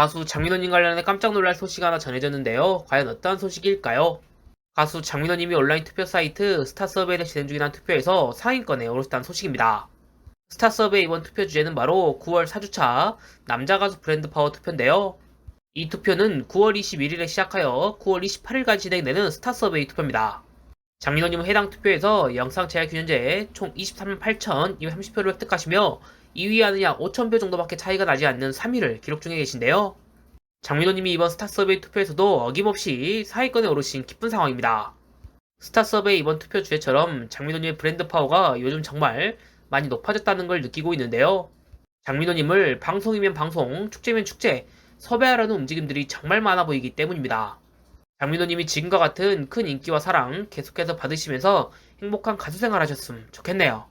가수 장민호님 관련해 깜짝 놀랄 소식 하나 전해졌는데요. 과연 어떤 소식일까요? 가수 장민호님이 온라인 투표 사이트 스타서베이에 진행 한 투표에서 상위권에 오르셨다는 소식입니다. 스타서베이 이번 투표 주제는 바로 9월 4주차 남자 가수 브랜드 파워 투표인데요. 이 투표는 9월 21일에 시작하여 9월 28일까지 진행되는 스타서베이 투표입니다. 장민호님은 해당 투표에서 영상 제약 규현제에 총 23만 8,230표를 획득하시며 2위와는 약 5,000표 정도밖에 차이가 나지 않는 3위를 기록 중에 계신데요. 장민호님이 이번 스타 서베이 투표에서도 어김없이 상위권에 오르신 기쁜 상황입니다. 스타 서베이 이번 투표 주제처럼 장민호님의 브랜드 파워가 요즘 정말 많이 높아졌다는 걸 느끼고 있는데요. 장민호님을 방송이면 방송, 축제면 축제, 섭외하려는 움직임들이 정말 많아 보이기 때문입니다. 장민호님이 지금과 같은 큰 인기와 사랑 계속해서 받으시면서 행복한 가수 생활 하셨으면 좋겠네요.